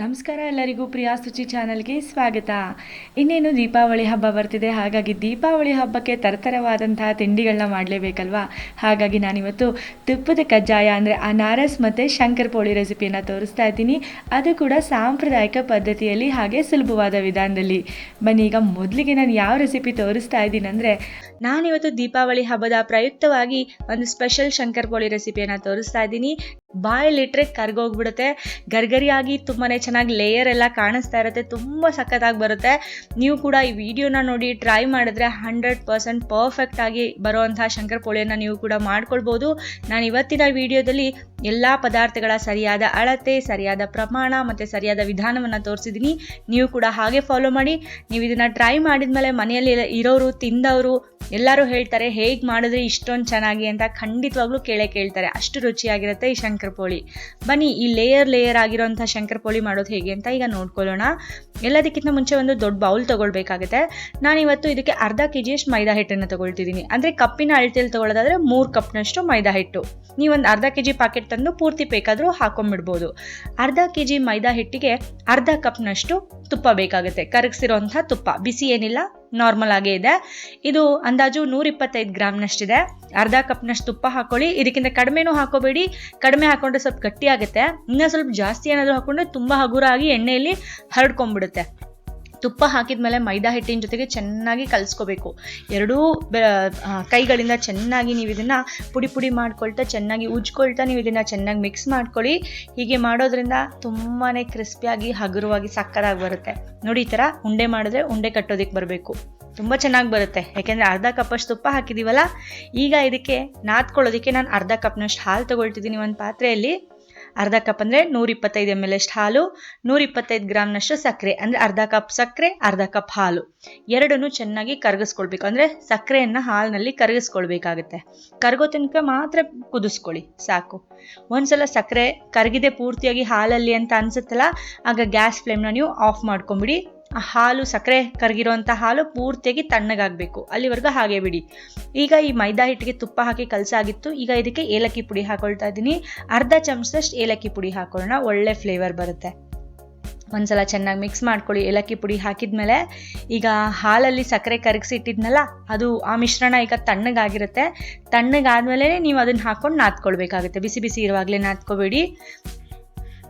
ನಮಸ್ಕಾರ ಎಲ್ಲರಿಗೂ ಪ್ರಿಯಾ ಸುಚಿ ಚಾನಲ್ಗೆ ಸ್ವಾಗತ. ಇನ್ನೇನು ದೀಪಾವಳಿ ಹಬ್ಬ ಬರ್ತಿದೆ, ಹಾಗಾಗಿ ದೀಪಾವಳಿ ಹಬ್ಬಕ್ಕೆ ತರತರವಾದಂತಹ ತಿಂಡಿಗಳನ್ನ ಮಾಡಲೇಬೇಕಲ್ವಾ? ಹಾಗಾಗಿ ನಾನಿವತ್ತು ತುಪ್ಪದ ಕಜ್ಜಾಯ ಅಂದರೆ ಅನಾರಸ್ ಮತ್ತು ಶಂಕರ್ ಪೋಳಿ ರೆಸಿಪಿಯನ್ನು ತೋರಿಸ್ತಾ ಇದ್ದೀನಿ. ಅದು ಕೂಡ ಸಾಂಪ್ರದಾಯಿಕ ಪದ್ಧತಿಯಲ್ಲಿ ಹಾಗೆ ಸುಲಭವಾದ ವಿಧಾನದಲ್ಲಿ. ಬನ್ನಿ, ಈಗ ಮೊದಲಿಗೆ ನಾನು ಯಾವ ರೆಸಿಪಿ ತೋರಿಸ್ತಾ ಇದ್ದೀನಿ ಅಂದರೆ ನಾನಿವತ್ತು ದೀಪಾವಳಿ ಹಬ್ಬದ ಪ್ರಯುಕ್ತವಾಗಿ ಒಂದು ಸ್ಪೆಷಲ್ ಶಂಕರ್ ಪೋಳಿ ರೆಸಿಪಿಯನ್ನು ತೋರಿಸ್ತಾ ಇದ್ದೀನಿ. ಬಾಯಲ್ಲಿಟ್ಟರೆ ಕರ್ಗೋಗ್ಬಿಡುತ್ತೆ. ಗರ್ಗರಿಯಾಗಿ ತುಂಬಾ ಚೆನ್ನಾಗಿ ಲೇಯರ್ ಎಲ್ಲ ಕಾಣಿಸ್ತಾ ಇರುತ್ತೆ. ತುಂಬ ಸಖತ್ತಾಗಿ ಬರುತ್ತೆ. ನೀವು ಕೂಡ ಈ ವಿಡಿಯೋನ ನೋಡಿ ಟ್ರೈ ಮಾಡಿದ್ರೆ ಹಂಡ್ರೆಡ್ ಪರ್ಸೆಂಟ್ ಪರ್ಫೆಕ್ಟ್ ಆಗಿ ಬರುವಂತಹ ಶಂಕರ್ ಪೋಳಿಯನ್ನು ನೀವು ಕೂಡ ಮಾಡ್ಕೊಳ್ಬೋದು. ನಾನು ಇವತ್ತಿನ ವಿಡಿಯೋದಲ್ಲಿ ಎಲ್ಲ ಪದಾರ್ಥಗಳ ಸರಿಯಾದ ಅಳತೆ, ಸರಿಯಾದ ಪ್ರಮಾಣ ಮತ್ತು ಸರಿಯಾದ ವಿಧಾನವನ್ನು ತೋರಿಸಿದ್ದೀನಿ. ನೀವು ಕೂಡ ಹಾಗೆ ಫಾಲೋ ಮಾಡಿ. ನೀವು ಇದನ್ನು ಟ್ರೈ ಮಾಡಿದ್ಮೇಲೆ ಮನೆಯಲ್ಲಿ ಇರೋರು, ತಿಂದವರು ಎಲ್ಲರೂ ಹೇಳ್ತಾರೆ, ಹೇಗೆ ಮಾಡಿದ್ರೆ ಇಷ್ಟೊಂದು ಚೆನ್ನಾಗಿ ಅಂತ ಖಂಡಿತವಾಗ್ಲೂ ಕೇಳೇ ಕೇಳ್ತಾರೆ. ಅಷ್ಟು ರುಚಿಯಾಗಿರುತ್ತೆ ಈ ಶಂಕರ್ ಪೋಳಿ. ಬನ್ನಿ, ಈ ಲೇಯರ್ ಲೇಯರ್ ಆಗಿರೋಂಥ ಶಂಕರ್ ಪೋಳಿ ಮಾಡೋದು ಹೇಗೆ ಅಂತ ಈಗ ನೋಡ್ಕೊಳ್ಳೋಣ. ಎಲ್ಲದಕ್ಕಿಂತ ಮುಂಚೆ ಒಂದು ದೊಡ್ಡ ಬೌಲ್ ತೊಗೊಳ್ಬೇಕಾಗುತ್ತೆ. ನಾನಿವತ್ತು ಇದಕ್ಕೆ ಅರ್ಧ ಕೆ ಜಿಯಷ್ಟು ಮೈದಾ ಹಿಟ್ಟನ್ನು ತೊಗೊಳ್ತಿದ್ದೀನಿ. ಅಂದರೆ ಕಪ್ಪಿನ ಅಳತೆಯಲ್ಲಿ ತೊಗೊಳ್ಳೋದಾದ್ರೆ ಮೂರು ಕಪ್ನಷ್ಟು ಮೈದಾ ಹಿಟ್ಟು. ನೀವೊಂದು ಅರ್ಧ ಕೆ ಜಿ ಪಾಕೆಟ್ ತಂದು ಪೂರ್ತಿ ಬೇಕಾದರೂ ಹಾಕೊಂಡ್ಬಿಡ್ಬೋದು. ಅರ್ಧ ಕೆ ಜಿ ಮೈದಾ ಹಿಟ್ಟಿಗೆ ಅರ್ಧ ಕಪ್ನಷ್ಟು ತುಪ್ಪ ಬೇಕಾಗುತ್ತೆ. ಕರಗಿಸಿರೋಂಥ ತುಪ್ಪ. ಬಿಸಿ ಏನಿಲ್ಲ ನಾರ್ಮಲ್ ಆಗೇ ಇದೆ. ಇದು ಅಂದಾಜು ನೂರ ಇಪ್ಪತ್ತೈದು ಗ್ರಾಮ್ನಷ್ಟಿದೆ. ಅರ್ಧ ಕಪ್ನಷ್ಟು ತುಪ್ಪ ಹಾಕೊಳ್ಳಿ. ಇದಕ್ಕಿಂತ ಕಡಿಮೆನೂ ಹಾಕೋಬೇಡಿ. ಕಡಿಮೆ ಹಾಕೊಂಡ್ರೆ ಸ್ವಲ್ಪ ಗಟ್ಟಿ ಆಗುತ್ತೆ. ಇನ್ನೂ ಸ್ವಲ್ಪ ಜಾಸ್ತಿ ಏನಾದರೂ ಹಾಕೊಂಡ್ರೆ ತುಂಬ ಹಗುರಾಗಿ ಎಣ್ಣೆಯಲ್ಲಿ ಹರಡ್ಕೊಂಡ್ಬಿಡುತ್ತೆ. ತುಪ್ಪ ಹಾಕಿದ್ಮೇಲೆ ಮೈದಾ ಹಿಟ್ಟಿನ ಜೊತೆಗೆ ಚೆನ್ನಾಗಿ ಕಲಿಸ್ಕೋಬೇಕು. ಎರಡೂ ಕೈಗಳಿಂದ ಚೆನ್ನಾಗಿ ನೀವು ಇದನ್ನು ಪುಡಿ ಪುಡಿ ಮಾಡ್ಕೊಳ್ತಾ ಚೆನ್ನಾಗಿ ಉಜ್ಕೊಳ್ತಾ ನೀವು ಇದನ್ನು ಚೆನ್ನಾಗಿ ಮಿಕ್ಸ್ ಮಾಡ್ಕೊಳ್ಳಿ. ಹೀಗೆ ಮಾಡೋದ್ರಿಂದ ತುಂಬಾ ಕ್ರಿಸ್ಪಿಯಾಗಿ ಹಗುರವಾಗಿ, ಸಕ್ಕರಾಗಿ ಬರುತ್ತೆ. ನೋಡಿ ಈ ಥರ ಉಂಡೆ ಮಾಡಿದ್ರೆ ಉಂಡೆ ಕಟ್ಟೋದಕ್ಕೆ ಬರಬೇಕು. ತುಂಬ ಚೆನ್ನಾಗಿ ಬರುತ್ತೆ. ಯಾಕೆಂದರೆ ಅರ್ಧ ಕಪ್ಪಷ್ಟು ತುಪ್ಪ ಹಾಕಿದ್ದೀವಲ್ಲ ಈಗ ಇದಕ್ಕೆ ನಾದ್ಕೊಳ್ಳೋದಕ್ಕೆ ನಾನು ಅರ್ಧ ಕಪ್ನಷ್ಟು ಹಾಲು ತೊಗೊಳ್ತಿದ್ದೀನಿ ಒಂದು ಪಾತ್ರೆಯಲ್ಲಿ. ಅರ್ಧ ಕಪ್ ಅಂದರೆ ನೂರ ಇಪ್ಪತ್ತೈದು ಎಂ ಎಲ್ ಅಷ್ಟು ಹಾಲು, ನೂರಿಪ್ಪತ್ತೈದು ಗ್ರಾಮ್ನಷ್ಟು ಸಕ್ಕರೆ. ಅಂದರೆ ಅರ್ಧ ಕಪ್ ಸಕ್ಕರೆ, ಅರ್ಧ ಕಪ್ ಹಾಲು. ಎರಡನ್ನೂ ಚೆನ್ನಾಗಿ ಕರಗಿಸ್ಕೊಳ್ಬೇಕು. ಅಂದರೆ ಸಕ್ಕರೆಯನ್ನು ಹಾಲಿನಲ್ಲಿ ಕರಗಿಸ್ಕೊಳ್ಬೇಕಾಗುತ್ತೆ. ಕರಗೋ ತನಕ ಮಾತ್ರ ಕುದಿಸ್ಕೊಳ್ಳಿ, ಸಾಕು. ಒಂದ್ಸಲ ಸಕ್ಕರೆ ಕರಗಿದೆ ಪೂರ್ತಿಯಾಗಿ ಹಾಲಲ್ಲಿ ಅಂತ ಅನ್ಸುತ್ತಲ್ಲ, ಆಗ ಗ್ಯಾಸ್ ಫ್ಲೇಮ್ನ ನೀವು ಆಫ್ ಮಾಡ್ಕೊಂಬಿಡಿ. ಹಾಲು ಸಕ್ಕರೆ ಕರಗಿರೋಂಥ ಹಾಲು ಪೂರ್ತಿಯಾಗಿ ತಣ್ಣಗಾಗಬೇಕು. ಅಲ್ಲಿವರೆಗೂ ಹಾಗೆ ಬಿಡಿ. ಈಗ ಈ ಮೈದಾ ಹಿಟ್ಟಿಗೆ ತುಪ್ಪ ಹಾಕಿ ಕಲಸಾಗಿತ್ತು ಈಗ ಇದಕ್ಕೆ ಏಲಕ್ಕಿ ಪುಡಿ ಹಾಕೊಳ್ತಾ ಇದ್ದೀನಿ. ಅರ್ಧ ಚಮಚದಷ್ಟು ಏಲಕ್ಕಿ ಪುಡಿ ಹಾಕೊಳ್ಳೋಣ. ಒಳ್ಳೆ ಫ್ಲೇವರ್ ಬರುತ್ತೆ. ಒಂದ್ಸಲ ಚೆನ್ನಾಗಿ ಮಿಕ್ಸ್ ಮಾಡ್ಕೊಳ್ಳಿ. ಏಲಕ್ಕಿ ಪುಡಿ ಹಾಕಿದ್ಮೇಲೆ ಈಗ ಹಾಲಲ್ಲಿ ಸಕ್ಕರೆ ಕರಗಿಸಿ ಇಟ್ಟಿದ್ನಲ್ಲ ಅದು ಆ ಮಿಶ್ರಣ ಈಗ ತಣ್ಣಗಾಗಿರುತ್ತೆ. ತಣ್ಣಗಾದ್ಮೇಲೆ ನೀವು ಅದನ್ನು ಹಾಕೊಂಡು ನಾದ್ಕೊಳ್ಬೇಕಾಗುತ್ತೆ. ಬಿಸಿ ಬಿಸಿ ಇರುವಾಗಲೇ ನಾದ್ಕೋಬೇಡಿ.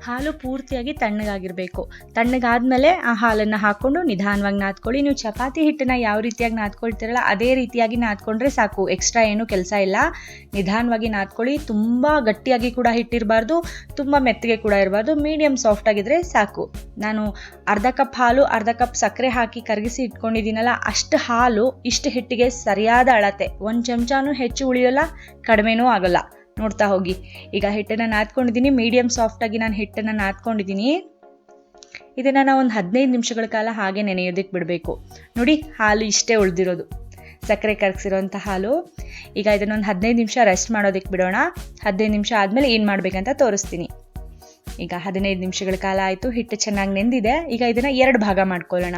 ಹಾಲು ಪೂರ್ತಿಯಾಗಿ ತಣ್ಣಗಾಗಿರಬೇಕು. ತಣ್ಣಗಾದ್ಮೇಲೆ ಆ ಹಾಲನ್ನು ಹಾಕ್ಕೊಂಡು ನಿಧಾನವಾಗಿ ನಾದ್ಕೊಳ್ಳಿ. ನೀವು ಚಪಾತಿ ಹಿಟ್ಟನ್ನು ಯಾವ ರೀತಿಯಾಗಿ ನಾದ್ಕೊಳ್ತೀರಲ್ಲ, ಅದೇ ರೀತಿಯಾಗಿ ನಾದ್ಕೊಂಡ್ರೆ ಸಾಕು. ಎಕ್ಸ್ಟ್ರಾ ಏನು ಕೆಲಸ ಇಲ್ಲ. ನಿಧಾನವಾಗಿ ನಾದ್ಕೊಳ್ಳಿ. ತುಂಬ ಗಟ್ಟಿಯಾಗಿ ಕೂಡ ಹಿಟ್ಟಿರಬಾರ್ದು. ತುಂಬ ಮೆತ್ತಗೆ ಕೂಡ ಇರಬಾರ್ದು. ಮೀಡಿಯಮ್ ಸಾಫ್ಟ್ ಆಗಿದ್ರೆ ಸಾಕು. ನಾನು ಅರ್ಧ ಕಪ್ ಹಾಲು, ಅರ್ಧ ಕಪ್ ಸಕ್ಕರೆ ಹಾಕಿ ಕರಗಿಸಿ ಇಟ್ಕೊಂಡಿದ್ದೀನಲ್ಲ, ಅಷ್ಟು ಹಾಲು ಇಷ್ಟು ಹಿಟ್ಟಿಗೆ ಸರಿಯಾದ ಅಳತೆ. ಒಂದು ಚಮಚನೂ ಹೆಚ್ಚು ಉಳಿಯೋಲ್ಲ, ಕಡಿಮೆನೂ ಆಗೋಲ್ಲ. ನೋಡ್ತಾ ಹೋಗಿ. ಈಗ ಹಿಟ್ಟನ್ನು ನಾದ್ಕೊಂಡಿದ್ದೀನಿ. ಮೀಡಿಯಮ್ ಸಾಫ್ಟಾಗಿ ನಾನು ಹಿಟ್ಟನ್ನು ನಾದ್ಕೊಂಡಿದ್ದೀನಿ. ಇದನ್ನು ನಾವು ಒಂದು ಹದಿನೈದು ನಿಮಿಷಗಳ ಕಾಲ ಹಾಗೆ ನೆನೆಯೋದಕ್ಕೆ ಬಿಡಬೇಕು. ನೋಡಿ, ಹಾಲು ಇಷ್ಟೇ ಉಳಿದಿರೋದು. ಸಕ್ಕರೆ ಕರಗಿಸಿರೋಂಥ ಹಾಲು. ಈಗ ಇದನ್ನೊಂದು ಹದಿನೈದು ನಿಮಿಷ ರೆಸ್ಟ್ ಮಾಡೋದಕ್ಕೆ ಬಿಡೋಣ. ಹದಿನೈದು ನಿಮಿಷ ಆದಮೇಲೆ ಏನು ಮಾಡಬೇಕಂತ ತೋರಿಸ್ತೀನಿ. ಈಗ ಹದಿನೈದು ನಿಮಿಷಗಳ ಕಾಲ ಆಯಿತು. ಹಿಟ್ಟು ಚೆನ್ನಾಗಿ ನೆಂದಿದೆ. ಈಗ ಇದನ್ನು ಎರಡು ಭಾಗ ಮಾಡ್ಕೊಳ್ಳೋಣ.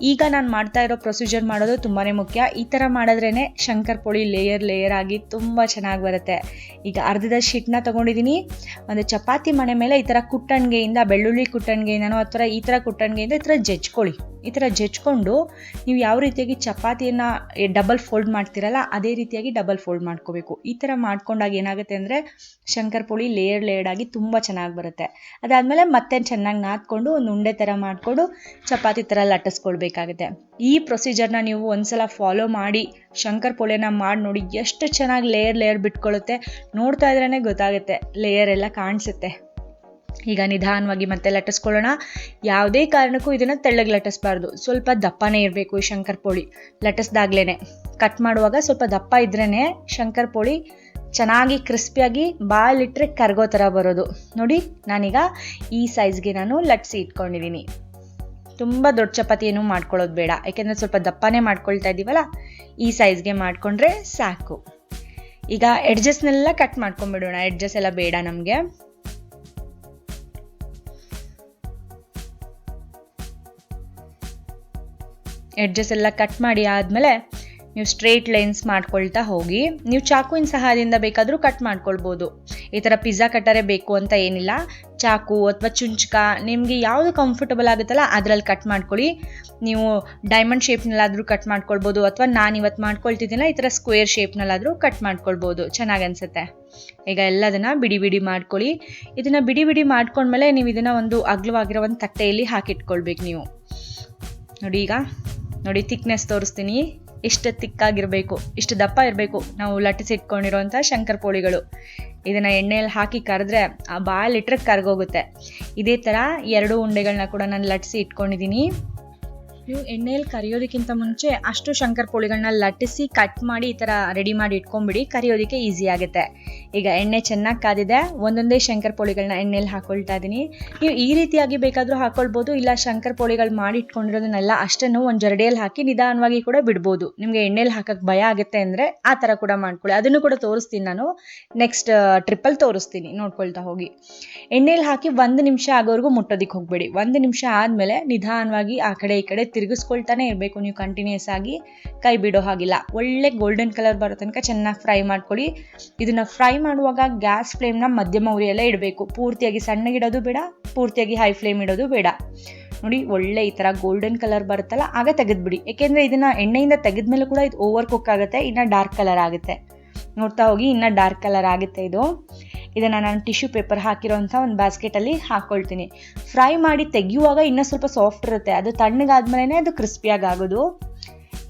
ಈಗ ನಾನು ಮಾಡ್ತಾ ಇರೋ ಪ್ರೊಸೀಜರ್ ಮಾಡೋದು ತುಂಬಾ ಮುಖ್ಯ. ಈ ಥರ ಮಾಡಿದ್ರೇ ಶಂಕರ್ ಪೊಳಿ ಲೇಯರ್ ಲೇಯರ್ ಆಗಿ ತುಂಬ ಚೆನ್ನಾಗಿ ಬರುತ್ತೆ. ಈಗ ಅರ್ಧದ ಶೀಟ್ನ ತೊಗೊಂಡಿದ್ದೀನಿ ಒಂದು ಚಪಾತಿ ಮಣೆ ಮೇಲೆ ಈ ಥರ ಕುಟ್ಟಣಿಗೆಯಿಂದ, ಬೆಳ್ಳುಳ್ಳಿ ಕುಟ್ಟಣಿಗೆಯಿಂದನೋ, ಅಥವಾ ಈ ಥರ ಕುಟ್ಟಣಿಗೆಯಿಂದ ಈ ಥರ ಜಜ್ಕೊಳ್ಳಿ ಈ ಥರ ಜಜ್ಕೊಂಡು ನೀವು ಯಾವ ರೀತಿಯಾಗಿ ಚಪಾತಿಯನ್ನು ಡಬಲ್ ಫೋಲ್ಡ್ ಮಾಡ್ತೀರಲ್ಲ, ಅದೇ ರೀತಿಯಾಗಿ ಡಬಲ್ ಫೋಲ್ಡ್ ಮಾಡ್ಕೋಬೇಕು. ಈ ಥರ ಮಾಡ್ಕೊಂಡಾಗ ಏನಾಗುತ್ತೆ ಅಂದರೆ ಶಂಕರ್ ಪುಳಿ ಲೇಯರ್ ಲೇಯರ್ಡ್ ಆಗಿ ತುಂಬ ಚೆನ್ನಾಗಿ ಬರುತ್ತೆ. ಅದಾದಮೇಲೆ ಮತ್ತೆ ಚೆನ್ನಾಗಿ ನಾದ್ಕೊಂಡು ಒಂದು ಉಂಡೆ ಥರ ಮಾಡಿಕೊಂಡು ಚಪಾತಿ ಥರ ಲಟ್ಟಿಸ್ಕೊಳ್ಬೇಕಾಗುತ್ತೆ. ಈ ಪ್ರೊಸೀಜರ್ನ ನೀವು ಒಂದ್ಸಲ ಫಾಲೋ ಮಾಡಿ, ಶಂಕರ್ ಪೋಳೆನ ಮಾಡಿ ನೋಡಿ, ಎಷ್ಟು ಚೆನ್ನಾಗಿ ಲೇಯರ್ ಲೇಯರ್ ಬಿಟ್ಕೊಳ್ಳುತ್ತೆ ನೋಡ್ತಾ ಇದ್ರೇ ಗೊತ್ತಾಗುತ್ತೆ ಲೇಯರ್ ಎಲ್ಲ ಕಾಣಿಸುತ್ತೆ. ಈಗ ನಿಧಾನವಾಗಿ ಮತ್ತೆ ಲಟ್ಟಿಸ್ಕೊಳ್ಳೋಣ. ಯಾವುದೇ ಕಾರಣಕ್ಕೂ ಇದನ್ನು ತೆಳ್ಳಗೆ ಲಟ್ಟಿಸ್ಬಾರ್ದು. ಸ್ವಲ್ಪ ದಪ್ಪನೇ ಇರಬೇಕು ಈ ಶಂಕರ್ ಪೋಳಿ. ಲಟ್ಟಿಸ್ದಾಗ್ಲೇ ಕಟ್ ಮಾಡುವಾಗ ಸ್ವಲ್ಪ ದಪ್ಪ ಇದ್ರೇ ಶಂಕರ್ ಪೋಳಿ ಚೆನ್ನಾಗಿ ಕ್ರಿಸ್ಪಿಯಾಗಿ ಬಾಯಲ್ಲಿಟ್ಟರೆ ಕರ್ಗೋ ಥರ ಬರೋದು. ನೋಡಿ, ನಾನೀಗ ಈ ಸೈಜ್ಗೆ ನಾನು ಲಟ್ಸಿ ಇಟ್ಕೊಂಡಿದ್ದೀನಿ ತುಂಬ ದೊಡ್ಡ ಚಪಾತಿ ಏನು ಮಾಡ್ಕೊಳ್ಳೋದು ಬೇಡ. ಯಾಕೆಂದರೆ ಸ್ವಲ್ಪ ದಪ್ಪನೇ ಮಾಡ್ಕೊಳ್ತಾ ಇದ್ದೀವಲ್ಲ ಈ ಸೈಜ್ಗೆ ಮಾಡಿಕೊಂಡ್ರೆ ಸಾಕು. ಈಗ ಎಡ್ಜಸ್ನೆಲ್ಲ ಕಟ್ ಮಾಡ್ಕೊಂಬಿಡೋಣ ಎಡ್ಜಸ್ ಎಲ್ಲ ಬೇಡ ನಮಗೆ. ಎಡ್ಜಸ್ ಎಲ್ಲ ಕಟ್ ಮಾಡಿ ಆದಮೇಲೆ ನೀವು ಸ್ಟ್ರೇಟ್ ಲೈನ್ಸ್ ಮಾಡ್ಕೊಳ್ತಾ ಹೋಗಿ, ನೀವು ಚಾಕುವಿನ ಸಹಾಯದಿಂದ ಬೇಕಾದರೂ ಕಟ್ ಮಾಡ್ಕೊಳ್ಬೋದು. ಈ ಥರ ಪಿಜ್ಜಾ ಕಟ್ಟರೆ ಬೇಕು ಅಂತ ಏನಿಲ್ಲ. ಚಾಕು ಅಥವಾ ಚುಂಚ್ಕ, ನಿಮಗೆ ಯಾವುದು ಕಂಫರ್ಟಬಲ್ ಆಗುತ್ತಲ್ಲ ಅದರಲ್ಲಿ ಕಟ್ ಮಾಡ್ಕೊಳ್ಳಿ. ನೀವು ಡೈಮಂಡ್ ಶೇಪ್ನಲ್ಲಾದರೂ ಕಟ್ ಮಾಡ್ಕೊಳ್ಬೋದು ಅಥವಾ ನಾನು ಇವತ್ತು ಮಾಡ್ಕೊಳ್ತಿದ್ದೀನಲ್ಲ, ಈ ಥರ ಸ್ಕ್ವೇರ್ ಶೇಪ್ನಲ್ಲಾದರೂ ಕಟ್ ಮಾಡ್ಕೊಳ್ಬೋದು. ಚೆನ್ನಾಗಿ ಅನಿಸುತ್ತೆ. ಈಗ ಎಲ್ಲದನ್ನು ಬಿಡಿ ಬಿಡಿ ಮಾಡ್ಕೊಳ್ಳಿ. ಇದನ್ನು ಬಿಡಿ ಬಿಡಿ ಮಾಡ್ಕೊಂಡ್ಮೇಲೆ ನೀವು ಇದನ್ನು ಒಂದು ಅಗ್ಲವಾಗಿರೋ ಒಂದು ತಟ್ಟೆಯಲ್ಲಿ ಹಾಕಿಟ್ಕೊಳ್ಬೇಕು ನೀವು. ನೋಡಿ ಈಗ. ನೋಡಿ ಥಿಕ್ನೆಸ್ ತೋರಿಸ್ತೀನಿ. ಇಷ್ಟು ತಿಕ್ಕಾಗಿರಬೇಕು ಇಷ್ಟು ದಪ್ಪ ಇರಬೇಕು ನಾವು ಲಟ್ಟಿಸಿ ಇಟ್ಕೊಂಡಿರೋಂಥ ಶಂಕರ್ ಪೋಳಿಗಳು. ಇದನ್ನು ಎಣ್ಣೆಯಲ್ಲಿ ಹಾಕಿ ಕರೆದ್ರೆ ಆ ಬಾಯಲ್ಲಿ ಇಟ್ಟರೆ ಕರ್ಗೋಗುತ್ತೆ. ಇದೇ ಥರ ಎರಡು ಉಂಡೆಗಳನ್ನ ಕೂಡ ನಾನು ಲಟ್ಟಿಸಿ ಇಟ್ಕೊಂಡಿದ್ದೀನಿ. ನೀವು ಎಣ್ಣೆಯಲ್ಲಿ ಕರಿಯೋದಕ್ಕಿಂತ ಮುಂಚೆ ಅಷ್ಟು ಶಂಕರ್ ಪೋಳಿಗಳನ್ನ ಲಟ್ಟಿಸಿ ಕಟ್ ಮಾಡಿ ಈ ಥರ ರೆಡಿ ಮಾಡಿ ಇಟ್ಕೊಂಬಿಡಿ, ಕರಿಯೋದಕ್ಕೆ ಈಸಿ ಆಗುತ್ತೆ. ಈಗ ಎಣ್ಣೆ ಚೆನ್ನಾಗಿ ಕಾದಿದೆ, ಒಂದೊಂದೇ ಶಂಕರ್ ಪೋಳಿಗಳನ್ನ ಎಣ್ಣೆಯಲ್ಲಿ ಹಾಕೊಳ್ತಾ ಇದ್ದೀನಿ ನೀವು ಈ ರೀತಿಯಾಗಿ ಬೇಕಾದರೂ ಹಾಕೊಳ್ಬೋದು, ಇಲ್ಲ ಶಂಕರ್ ಪೋಳಿಗಳು ಮಾಡಿ ಇಟ್ಕೊಂಡಿರೋದನ್ನೆಲ್ಲ ಅಷ್ಟನ್ನು ಒಂದು ಜರಡಿಯಲ್ಲಿ ಹಾಕಿ ನಿಧಾನವಾಗಿ ಕೂಡ ಬಿಡ್ಬೋದು. ನಿಮಗೆ ಎಣ್ಣೆಯಲ್ಲಿ ಹಾಕಕ್ಕೆ ಭಯ ಆಗುತ್ತೆ ಅಂದರೆ ಆ ಥರ ಕೂಡ ಮಾಡ್ಕೊಳ್ಳಿ. ಅದನ್ನು ಕೂಡ ತೋರಿಸ್ತೀನಿ ನಾನು. ನೆಕ್ಸ್ಟ್ ಟ್ರಿಪ್ಪಲ್ಲಿ ತೋರಿಸ್ತೀನಿ. ನೋಡ್ಕೊಳ್ತಾ ಹೋಗಿ. ಎಣ್ಣೆಯಲ್ಲಿ ಹಾಕಿ ಒಂದು ನಿಮಿಷ ಆಗೋವರೆಗೂ ಮುಟ್ಟೋದಕ್ಕೆ ಹೋಗಬೇಡಿ. ಒಂದು ನಿಮಿಷ ಆದಮೇಲೆ ನಿಧಾನವಾಗಿ ಆ ಕಡೆ ಈ ಕಡೆ ತಿರುಗಿಸ್ಕೊಳ್ತಾನೆ ಇರಬೇಕು ನೀವು ಕಂಟಿನ್ಯೂಸ್ ಆಗಿ. ಕೈ ಬಿಡೋ ಹಾಗಿಲ್ಲ. ಒಳ್ಳೆ ಗೋಲ್ಡನ್ ಕಲರ್ ಬರೋ ತನಕ ಚೆನ್ನಾಗಿ ಫ್ರೈ ಮಾಡ್ಕೊಳ್ಳಿ. ಇದನ್ನು ಫ್ರೈ ಮಾಡುವಾಗ ಗ್ಯಾಸ್ ಫ್ಲೇಮ್ನ ಮಧ್ಯಮ ಉರಿಯಲ್ಲೇ ಇಡಬೇಕು. ಪೂರ್ತಿಯಾಗಿ ಸಣ್ಣಗಿಡೋದು ಬೇಡ, ಪೂರ್ತಿಯಾಗಿ ಹೈ ಫ್ಲೇಮ್ ಇಡೋದು ಬೇಡ. ನೋಡಿ, ಒಳ್ಳೆ ಈ ಥರ ಗೋಲ್ಡನ್ ಕಲರ್ ಬರುತ್ತಲ್ಲ, ಆಗ ತೆಗೆದ್ಬಿಡಿ. ಏಕೆಂದರೆ ಇದನ್ನು ಎಣ್ಣೆಯಿಂದ ತೆಗೆದ್ಮೇಲೆ ಕೂಡ ಇದು ಓವರ್ ಕುಕ್ ಆಗುತ್ತೆ, ಇನ್ನು ಡಾರ್ಕ್ ಕಲರ್ ಆಗುತ್ತೆ. ನೋಡ್ತಾ ಹೋಗಿ, ಇನ್ನು ಡಾರ್ಕ್ ಕಲರ್ ಆಗುತ್ತೆ ಇದು. ಇದನ್ನು ನಾನು ಟಿಶ್ಯೂ ಪೇಪರ್ ಹಾಕಿರೋಂಥ ಒಂದು ಬಾಸ್ಕೆಟಲ್ಲಿ ಹಾಕ್ಕೊಳ್ತೀನಿ ಫ್ರೈ ಮಾಡಿ ತೆಗೆಯುವಾಗ ಇನ್ನೂ ಸ್ವಲ್ಪ ಸಾಫ್ಟ್ ಇರುತ್ತೆ. ಅದು ತಣ್ಣಗಾದ್ಮೇಲೆ ಅದು ಕ್ರಿಸ್ಪಿಯಾಗಿ ಆಗೋದು.